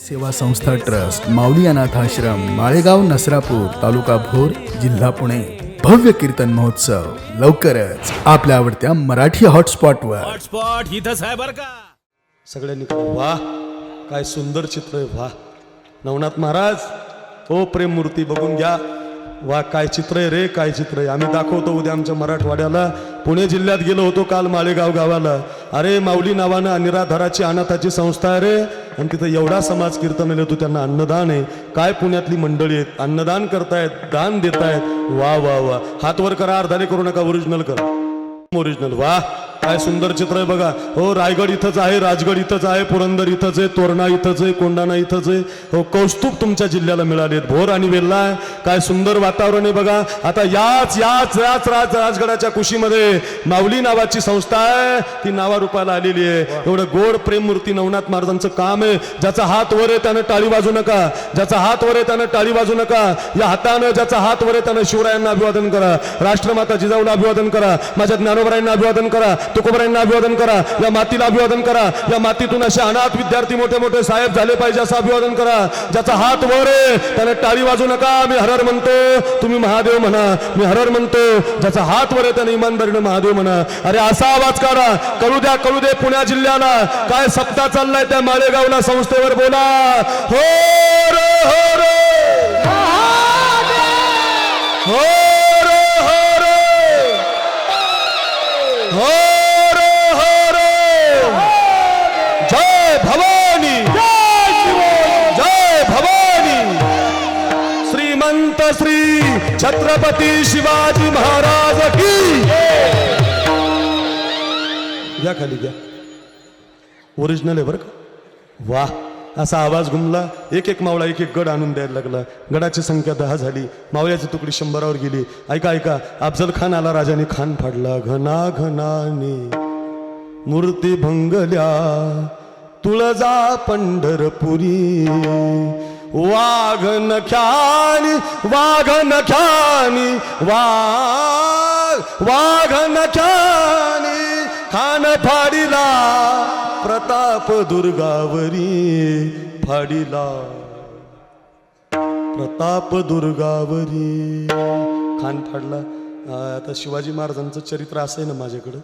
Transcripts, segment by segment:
सेवा संस्था ट्रस्ट माऊली अनाथ आश्रम माळेगाव नसरापूर तालुका भोर जिल्हा पुणे. भव्य कीर्तन महोत्सव लवकरच आपल्या आवडत्या मराठी हॉटस्पॉटवर. हॉटस्पॉट इथंच आहे बरं का. सगळ्यांनी वा काय सुंदर चित्र आहे वा नवनाथ महाराज हो प्रेम मूर्ती बघून घ्या. वा काय चित्र आहे रे काय चित्र आहे? आम्ही दाखवतो उद्या आमच्या मराठवाड्याला. पुणे जिल्ह्यात गेलो होतो काल माळेगाव गावाला. अरे माऊली नावानं निराधाराची अनाथाची संस्था आहे रे. आणि तिथं एवढा समाज कीर्तन येतो त्यांना अन्नदान आहे. काय पुण्यातली मंडळी आहेत? अन्नदान करतायत दान देतायत. वा वा वा. हात वर करा अर्धाने करू नका ओरिजिनल करा. ओरिजिनल वा. काय सुंदर चित्र आहे बघा. हो रायगड इथंच आहे राजगड इथंच आहे पुरंदर इथंच आहे तोरणा इथंच आहे कोंडाणा इथंच आहे. हो कौस्तुभ तुमच्या जिल्ह्याला मिळाले भोर आणि वेल्ला आहे. काय सुंदर वातावरण आहे बघा. आता याच याच याच राज राजगडाच्या कुशीमध्ये माऊली नावाची संस्था आहे. ती नावारूपाला आलेली आहे. एवढं गोड प्रेम मूर्ती नवनाथ महाराजांचं काम आहे. ज्याचा हात वर आहे त्यानं टाळी वाजू नका. ज्याचा हात वर आहे त्यानं टाळी वाजू नका. या हातानं ज्याचा हात वर आहे त्यानं शिवरायांना अभिवादन करा. राष्ट्रमाता जिजाऊला अभिवादन करा. माझ्या ज्ञानोबरायांना अभिवादन करा. तुकोबरायांना अभिवादन करा या मातीला अभिवादन करा. या मातीतून असे अनाथ विद्यार्थी मोठे मोठे साहेब झाले पाहिजे असं अभिवादन करा. ज्याचा हात वर आहे त्याने टाळी वाजू नका. मी हरर म्हणतो तुम्ही महादेव म्हणा. मी हरर म्हणतो ज्याचा हात वर आहे त्याने इमानदारीनं महादेव म्हणा. अरे असा आवाज काढा. कळू द्या कळू दे पुण्या जिल्ह्याला. काय सप्ताह चाललाय त्या माळेगावला संस्थेवर बोला. हो रे हो रे छत्रपती शिवाजी महाराज की घ्या खाली घ्या. ओरिजिनल आहे बरं का? वा असा आवाज घुमला. एक एक मावळा एक एक गड आणून द्यायला लागला. गडाची संख्या दहा झाली. मावळ्याची तुकडी शंभरावर गेली. ऐका ऐका. अफजल खान आला राजाने खान फाडला. घना घनाने मूर्ती भंगल्या. तुळजा पंढरपुरी. वाघ नख्यानी वाघ नख्यानी वाघ वाघ नख्यानी खान फाडिला प्रताप दुर्गावरी फाडिला. प्रताप दुर्गावरी खान फाडला. आता शिवाजी महाराजांचं चरित्र असं आहे ना माझ्याकडं.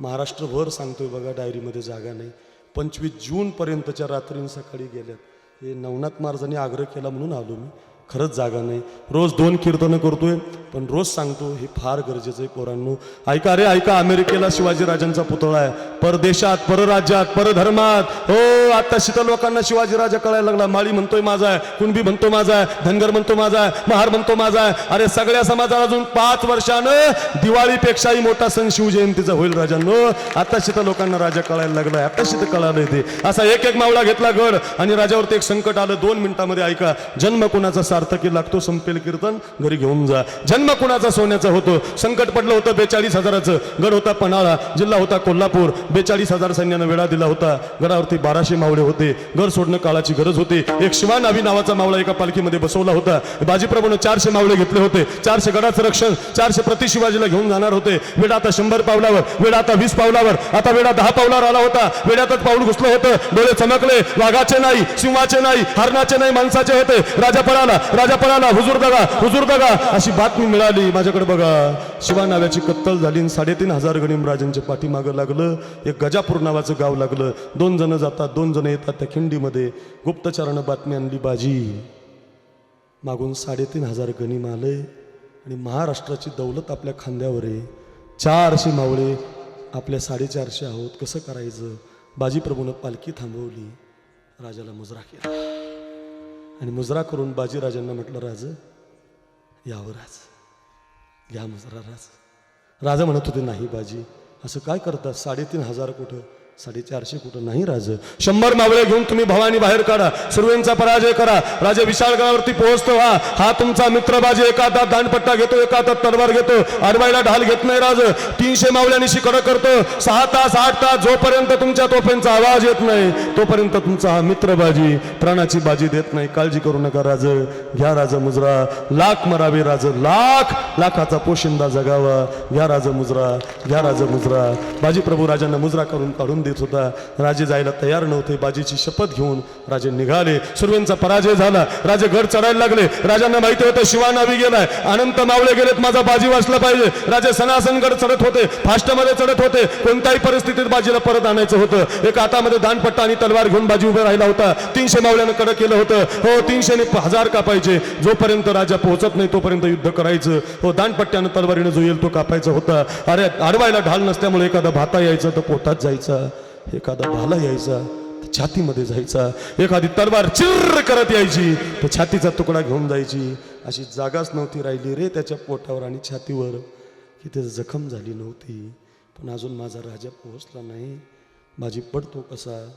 महाराष्ट्रभर सांगतोय बघा डायरीमध्ये जागा नाही. पंचवीस जूनपर्यंतच्या रात्री सकाळी गेल्यात. हे नवनाथ महाराजांनी आग्रह केला म्हणून आलो मी. खरंच जागा नाही. रोज दोन कीर्तनं करतोय पण रोज सांगतो हे फार गरजेचं आहे पोरांनो. ऐका रे ऐका अमेरिकेला शिवाजीराजांचा पुतळा आहे. परदेशात परराज्यात परधर्मात. हो आता शीतल लोकांना शिवाजी राजा कळायला लागला. माळी म्हणतोय माझा आहे कुणबी म्हणतो माझा आहे धनगर म्हणतो माझा आहे महार म्हणतो माझा आहे. अरे सगळ्या समाजाला अजून पाच वर्षानं दिवाळीपेक्षाही मोठा सण शिवजयंतीचा होईल राजांनो. आता शीतल लोकांना राजा कळायला लागलाय. आता शीत कळालंय ते. असा एक एक मावळा घेतला गड. आणि राजावरती एक संकट आलं. दोन मिनिटामध्ये ऐका. जन्म कुणाचा? सार्थकी लागतो संपेल कीर्तन घरी घेऊन जा. जन्म कुणाचा? सोन्याचा होतो. संकट पडलं होतं बेचाळीस हजाराचं. गड होता पन्हाळा जिल्हा होता कोल्हापूर. बेचाळीस हजार सैन्यानं वेढा दिला होता. घरावरती बाराशे मावळे होते. घर सोडणं काळाची गरज होती. एक शिवानावी नावाचा मावळा एका पालखीमध्ये बसवला होता. बाजीप्रभूनं चारशे मावळे घेतले होते. चारशे गडाचं रक्षण चारशे प्रति शिवाजीला घेऊन जाणार होते. वेळ आता शंभर पावलावर वेळ आता वीस पावलावर आता वेळा दहा पावलावर आला होता. वेड्यातच पाऊल घुसलं होतं. डोळे चमकले. वाघाचे नाही सिंहाचे नाही हरणाचे नाही माणसाचे होते. राजा पळाला. राजा पळाला हुजूर दगा हुजूर दगा अशी बातमी मिळाली माझ्याकडे बघा. शिवा नाव्याची कत्तल झाली आणि साडेतीन हजार गणिमराजांच्या पाठीमागं लागलं. एक गजापूर नावाचं गाव लागलं. दोन जण जातात दोन जण येतात त्या खिंडीमध्ये. गुप्तचरानं बातमी आणली बाजी. मागून साडेतीन हजार गणिम आले आणि महाराष्ट्राची दौलत आपल्या खांद्यावर आहे. चारशे मावळे आपल्या साडेचारशे आहोत. कसं करायचं? बाजीप्रभूनं पालखी थांबवली. राजाला मुजरा केला. आणि मुजरा करून बाजीराजांना म्हटलं राज यावं राज. घ्या मुजरा राज. राजा म्हणत होते नाही बाजी असं काय करतात साडेतीन हजार कुठं साडेचारशे कुठं नाही राज. शंभर मावळे घेऊन तुम्ही भवानी बाहेर काढा. सुरवेंचा पराजय करा. राजे विशाळगडावरती पोहोचतो हा. हा तुमचा मित्र बाजी एका हातात दांडपट्टा घेतो एका हातात तलवार घेतो. आडवायला ढाल घेत नाही राज. तीनशे मावळ्यांशी कडक करतो. सहा तास आठ तास जोपर्यंत तुमच्या तोफेंचा आवाज येत नाही तोपर्यंत तुमचा हा मित्र बाजी प्राणाची बाजी देत नाही. काळजी करू नका राज. घ्या राज मुजरा. लाख मरावे राज. लाख लाखाचा पोशिंदा जगावा. घ्या राज मुजरा. घ्या राज मुजरा. बाजीप्रभू राजांना मुजरा करून काढून देत होता. राजे जायला तयार नव्हते. बाजीची शपथ घेऊन राजे निघाले. सुरवेंचा पराजय झाला. राजे गड चढायला लागले. राजांना माहिती होतं शिवानावी गेलाय. अनंत मावळे गेलेत. माझा बाजी वाचला पाहिजे. राजे सनासन गड चढत होते. फास्टमध्ये चढत होते. कोणत्याही परिस्थितीत बाजीला परत आणायचं होतं. एका हातामध्ये दानपट्टा आणि तलवार घेऊन बाजी उभे राहिला होता. तीनशे मावळ्यानं कडक केलं होतं. हो तीनशेने हजार कापायचे जोपर्यंत राजा पोहोचत नाही तोपर्यंत युद्ध करायचं. हो दानपट्ट्यानं तलवारीनं जो येईल तो कापायचा होता. अरे अडवायला ढाल नसल्यामुळे एखादा भाता यायचा तर पोटात जायचा. एखादा भाला यायचा छातीमध्ये जायचा एखादी तलवार चिर्र करत यायची तर छातीचा तुकडा घेऊन जायची. अशी जागाच नव्हती राहिली रे त्याच्या पोटावर आणि छातीवर. की ते जखम झाली नव्हती. पण अजून माझा राजा पोहोचला नाही. बाजी पडतो कसा?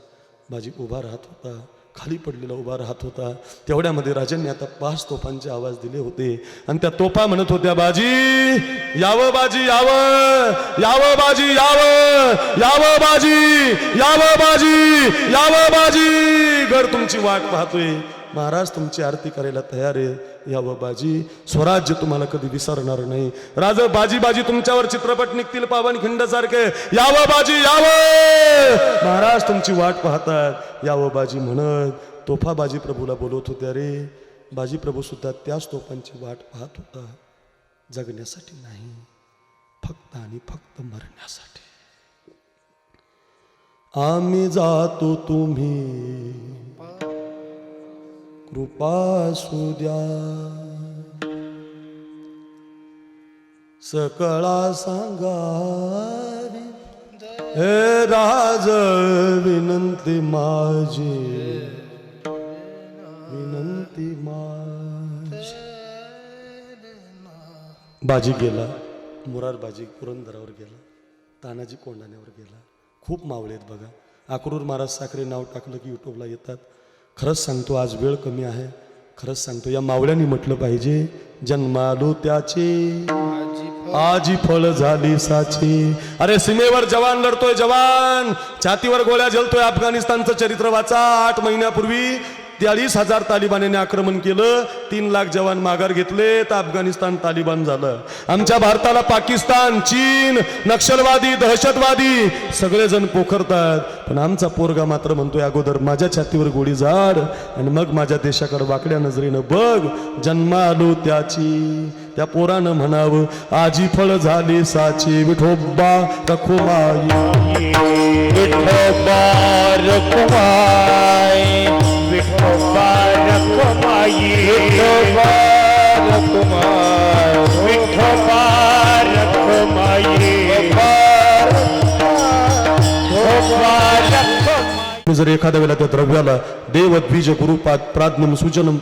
बाजी उभा राहत होता. खाली पडलेला उभा राहत होता. तेवढ्यामध्ये राजांनी आता पाच तोफांचे आवाज दिले होते. आणि त्या तोफा म्हणत होत्या बाजी यावं बाजी यावं. यावं बाजी यावं. यावं बाजी यावं बाजी यावं बाजी. घर तुमची वाट पाहतोय. महाराज तुमची आरती करायला तयार आहे. यावं बाजी. स्वराज्य तुम्हाला कधी विसरणार नाही. राज बाजी बाजी तुमच्यावर चित्रपट निघतील पावन खिंड सारखे यावं बाजी यावं! महाराज तुमची वाट पाहतात. यावं बाजी म्हणत तोफा बाजी प्रभूला बोलवत होत्या रे. बाजी प्रभू सुद्धा त्याच तोफांची वाट पाहत होता. जगण्यासाठी नाही फक्त आणि फक्त मरण्यासाठी. आम्ही जातो तुम्ही. द्या. सकळा सांगा हे राज विनंती माझी. विनंती माझी. बाजी गेला मुरार बाजी पुरंदरावर गेला तानाजी कोंडाण्यावर गेला. खूप मावळे आहेत बघा. अक्रूर महाराज साखरे नाव टाकलं की युट्यूबला येतात. खरंच सांगतो आज वेळ कमी आहे. खरंच सांगतो या मावळ्याने म्हटलं पाहिजे जन्मालो त्याचे. आजी फळ झाली साची. अरे सीमेवर जवान लढतोय जवान. छातीवर गोळ्या जलतोय अफगाणिस्तानचं चरित्र वाचा. आठ महिन्यापूर्वी चाळीस हजार तालिबान्याने आक्रमण केलं तीन लाख जवान माघार घेतले तर अफगाणिस्तान तालिबान झालं. आमच्या भारताला पाकिस्तान चीन नक्षलवादी दहशतवादी सगळेजण पोखरतात. पण आमचा पोरगा मात्र म्हणतोय अगोदर माझ्या छातीवर गोळी झाड आणि मग माझ्या देशाकडे वाकड्या नजरेनं बघ जन्मालो त्याची. त्या पोरानं म्हणावं आजी फळ झाली साची विठोबा रखुमाई. विठोबा रखुमाई. विठोबा रखुमाई विठोबा रखुमाई मी जर एखाद्या वेळेला त्या द्रव्याला देव द्विज गुरुपाद प्राज्ञम सुजनम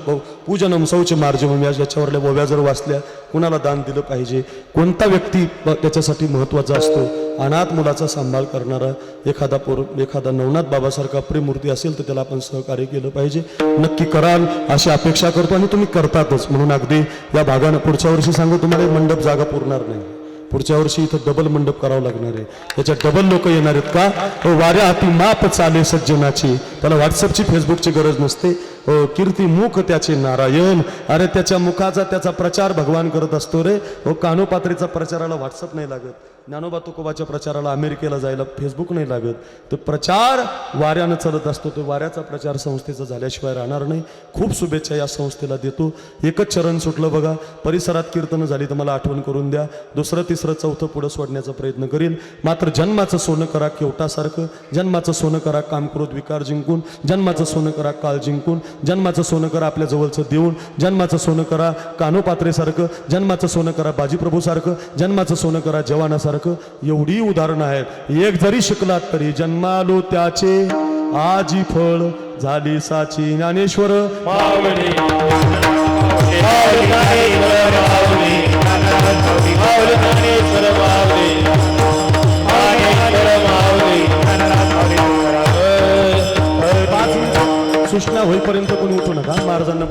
पूजनम शौच मार्जम या ज्याच्यावरल्या ओव्या जर वाचल्या कुणाला दान दिलं पाहिजे? कोणता व्यक्ती त्याच्यासाठी महत्त्वाचा असतो? अनाथ मुलाचा सांभाळ करणारा एखादा पोर एखादा नवनाथ बाबासारखा प्रेमूर्ती असेल तर त्याला आपण सहकार्य केलं पाहिजे. नक्की कराल अशी अपेक्षा करतो आणि तुम्ही करतातच. म्हणून अगदी या भागानं पुढच्या वर्षी सांगू तुम्हाला मंडप जागा पुरणार नाही. पुढच्या वर्षी इथं डबल मंडप करावं लागणार आहे. त्याच्यात डबल लोक येणार आहेत का? हो, वाऱ्या हाती माप चाले सज्जनाची. त्याला व्हॉट्सअपची फेसबुकची गरज नसते. हो, कीर्ती मुख त्याचे नारायण. अरे त्याच्या मुखाचा त्याचा प्रचार भगवान करत असतो रे. हो कानोपात्रीचा प्रचाराला व्हॉट्सअप नाही लागत. ज्ञानोबा तुकोबाच्या प्रचाराला अमेरिकेला जायला फेसबुक नाही लागत. तर प्रचार वाऱ्यानं चालत असतो. तो वाऱ्याचा प्रचार संस्थेचा झाल्याशिवाय राहणार नाही. खूप शुभेच्छा या संस्थेला देतो. एकच चरण सुटलं बघा. परिसरात कीर्तनं झाली तर मला आठवण करून द्या. दुसरं तिसरं चौथं पुढं सोडण्याचा प्रयत्न करीन. मात्र जन्माचं सोनं करा केवटासारखं. जन्माचं सोनं करा काम क्रोध विकार जिंकून. जन्माचं सोनं करा काळ जिंकून. जन्माचं सोनं करा आपल्या जवळचं देऊन. जन्माचं सोनं करा कानोपात्रेसारखं. जन्माचं सोनं करा बाजीप्रभूसारखं. जन्माचं सोनं करा जवानासारखं. एवढी उदाहरणं आहेत. एक जरी शिकलात तरी जन्मालो त्याचे. आजी फळ झाली साची. ज्ञानेश्वर.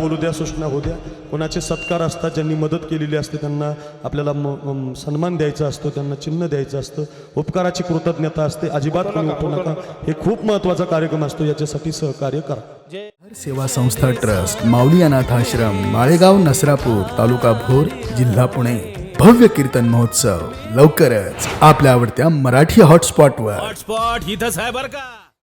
बोलू द्या सूचना होऊ द्या. कोणाचे सत्कार असतात ज्यांनी मदत केलेली असते त्यांना आपल्याला म- सन्मान द्यायचा असतो त्यांना चिन्ह द्यायचं असतं. उपकाराची कृतज्ञता असते. अजिबात कोणी उठू नका. हे खूप महत्त्वाचा कार्यक्रम असतो याच्यासाठी सहकार्य करा. सेवा संस्था ट्रस्ट माऊली अनाथ आश्रम माळेगाव नसरापूर तालुका भोर जिल्हा पुणे. भव्य कीर्तन महोत्सव लवकरच आपल्या आवडत्या मराठी हॉटस्पॉटवर. हॉटस्पॉट इथंच आहे बर का